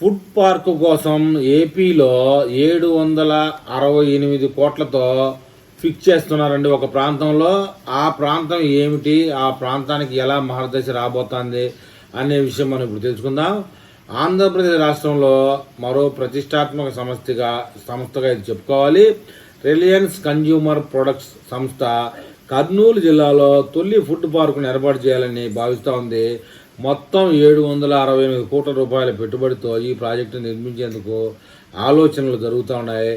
Food park కోసం ఏపీలో ఏడు వందల అరవై ఎనిమిది కోట్లతో ఫిక్స్ చేస్తున్నారండి ఒక ప్రాంతంలో. ఆ ప్రాంతం ఏమిటి? ఆ ప్రాంతానికి ఎలా మహర్దశ రాబోతోంది అనే విషయం మనం ఇప్పుడు తెలుసుకుందాం. ఆంధ్రప్రదేశ్ రాష్ట్రంలో మరో ప్రతిష్టాత్మక సంస్థగా సంస్థగా ఇది చెప్పుకోవాలి. రిలయన్స్ కన్జ్యూమర్ ప్రొడక్ట్స్ సంస్థ కర్నూలు జిల్లాలో తొలి ఫుడ్ పార్కును ఏర్పాటు చేయాలని భావిస్తూ ఉంది మొత్తం ఏడు వందల అరవై ఎనిమిది కోట్ల రూపాయల పెట్టుబడితో ఈ ప్రాజెక్టు నిర్మించేందుకు ఆలోచనలు జరుగుతూ ఉన్నాయి.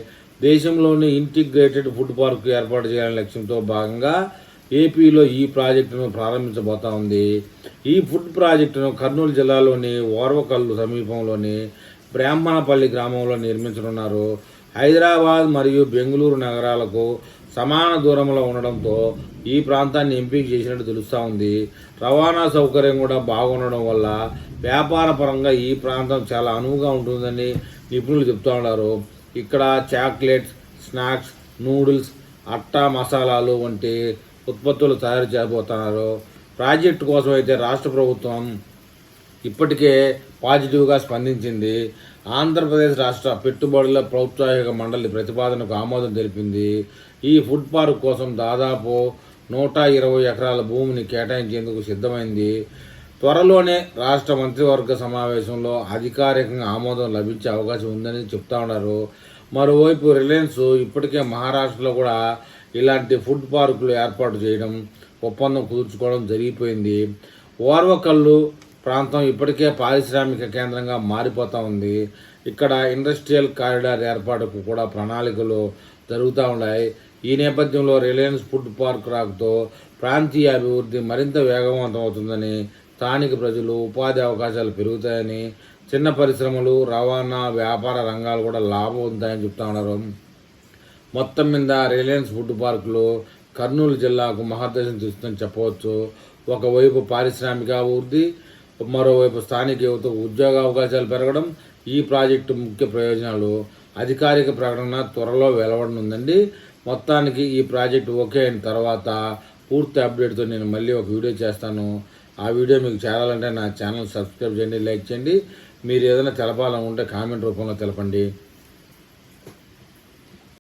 దేశంలోని ఇంటిగ్రేటెడ్ ఫుడ్ పార్క్ ఏర్పాటు చేయాలనే లక్ష్యంతో భాగంగా ఏపీలో ఈ ప్రాజెక్టును ప్రారంభించబోతా ఉంది. ఈ ఫుడ్ ప్రాజెక్టును కర్నూలు జిల్లాలోని ఓర్వకల్లు సమీపంలోని బ్రాహ్మణపల్లి గ్రామంలో నిర్మించనున్నారు. హైదరాబాద్ మరియు బెంగళూరు నగరాలకు సమాన దూరంలో ఉండడంతో ఈ ప్రాంతాన్ని ఎంపిక చేసినట్టు తెలుస్తూ ఉంది. రవాణా సౌకర్యం కూడా బాగుండడం వల్ల వ్యాపార పరంగా ఈ ప్రాంతం చాలా అనువుగా ఉంటుందని నిపుణులు చెప్తూ ఉన్నారు. ఇక్కడ చాక్లెట్స్ స్నాక్స్ నూడిల్స్ అట్టా మసాలాలు వంటి ఉత్పత్తులు తయారు చేయబోతున్నారు. ప్రాజెక్టు కోసం అయితే రాష్ట్ర ప్రభుత్వం ఇప్పటికే పాజిటివ్గా స్పందించింది. ఆంధ్రప్రదేశ్ రాష్ట్ర పెట్టుబడుల ప్రోత్సాహక మండలి ప్రతిపాదనకు ఆమోదం తెలిపింది. ఈ ఫుడ్ పార్క్ కోసం దాదాపు నూట ఇరవై ఎకరాల భూమిని కేటాయించేందుకు సిద్ధమైంది. త్వరలోనే రాష్ట్ర మంత్రివర్గ సమావేశంలో అధికారికంగా ఆమోదం లభించే అవకాశం ఉందని చెప్తా ఉన్నారు. మరోవైపు రిలయన్స్ ఇప్పటికే మహారాష్ట్రలో కూడా ఇలాంటి ఫుడ్ పార్కులు ఏర్పాటు చేయడం ఒప్పందం కుదుర్చుకోవడం జరిగిపోయింది. ఓర్వకల్లు ప్రాంతం ఇప్పటికే పారిశ్రామిక కేంద్రంగా మారిపోతూ ఉంది. ఇక్కడ ఇండస్ట్రియల్ కారిడార్ ఏర్పాటుకు కూడా ప్రణాళికలు జరుగుతూ ఉన్నాయి. ఈ నేపథ్యంలో రిలయన్స్ ఫుడ్ పార్క్ రాకతో ప్రాంతీయ అభివృద్ధి మరింత వేగవంతం అవుతుందని స్థానిక ప్రజలు ఉపాధి అవకాశాలు పెరుగుతాయని చిన్న పరిశ్రమలు రవాణా వ్యాపార రంగాలు కూడా లాభం ఉంటాయని చెప్తా ఉన్నారు. మొత్తం మీద రిలయన్స్ ఫుడ్ పార్కులు కర్నూలు జిల్లాకు మహర్దశం తీస్తుందని చెప్పవచ్చు. ఒకవైపు పారిశ్రామిక అభివృద్ధి మరోవైపు స్థానిక యువతకు ఉద్యోగ అవకాశాలు పెరగడం ఈ ప్రాజెక్టు ముఖ్య ప్రయోజనాలు. అధికారిక ప్రకటన త్వరలో వెలువడనుందండి. మొత్తానికి ఈ ప్రాజెక్టు ఓకే అయిన తర్వాత పూర్తి అప్డేట్తో నేను మళ్ళీ ఒక వీడియో చేస్తాను. ఆ వీడియో మీకు చేరాలంటే నా ఛానల్ సబ్స్క్రైబ్ చేయండి లైక్ చేయండి. మీరు ఏదైనా తెలపాలనుకుంటే కామెంట్ రూపంలో తెలపండి.